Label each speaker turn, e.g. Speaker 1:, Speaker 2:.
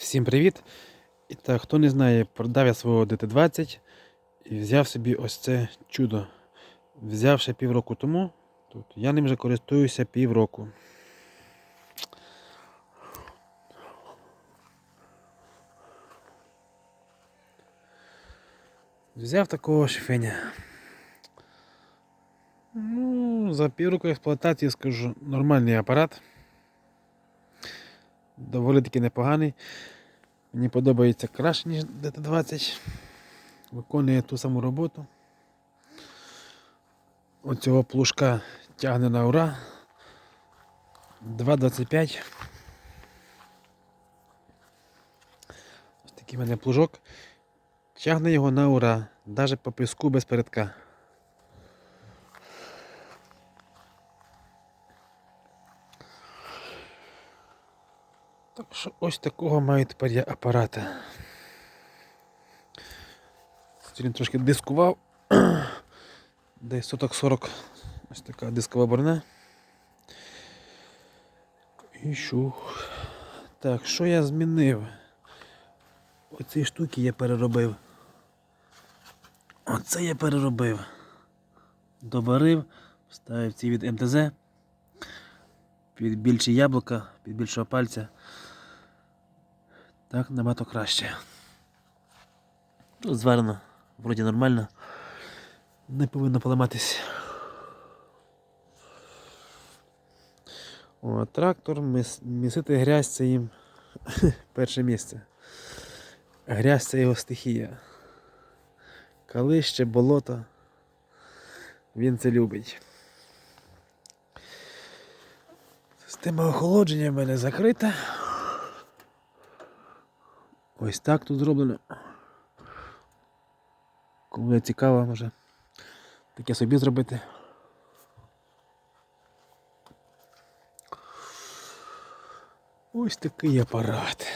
Speaker 1: Всім привіт! І так, хто не знає, продав я свого ДТ-20 і взяв собі ось це чудо. Взяв ще півроку тому. Тут. Я ним вже користуюся півроку. Взяв такого шифеня. Ну, за півроку експлуатації скажу, нормальний апарат. Доволі таки непоганий. Мені подобається краще, ніж ДТ-20. Виконує ту саму роботу. Оцього плужка тягне на ура. 2,25. Ось такий в мене плужок. Тягне його на ура. Навіть по піску без передка. Так що ось такого маю тепер я апарата. Сьогодні трошки дискував. Десь соток 40. Ось така дискова борна. І що? Так, що я змінив? Оці штуки я переробив. Оце я переробив. Добарив, вставив ці від МТЗ. Під більші яблука, під більшого пальця. Так набагато краще. Тут зварено, вроді нормально. Не повинно поламатись. О, трактор, мис, місити грязь це їм перше місце. Грязь це його стихія. Калище, болото. Він це любить. Система охолодження в мене закрита. Ось так тут зроблено. Кому цікаво, може таке собі зробити. Ось такий апарат.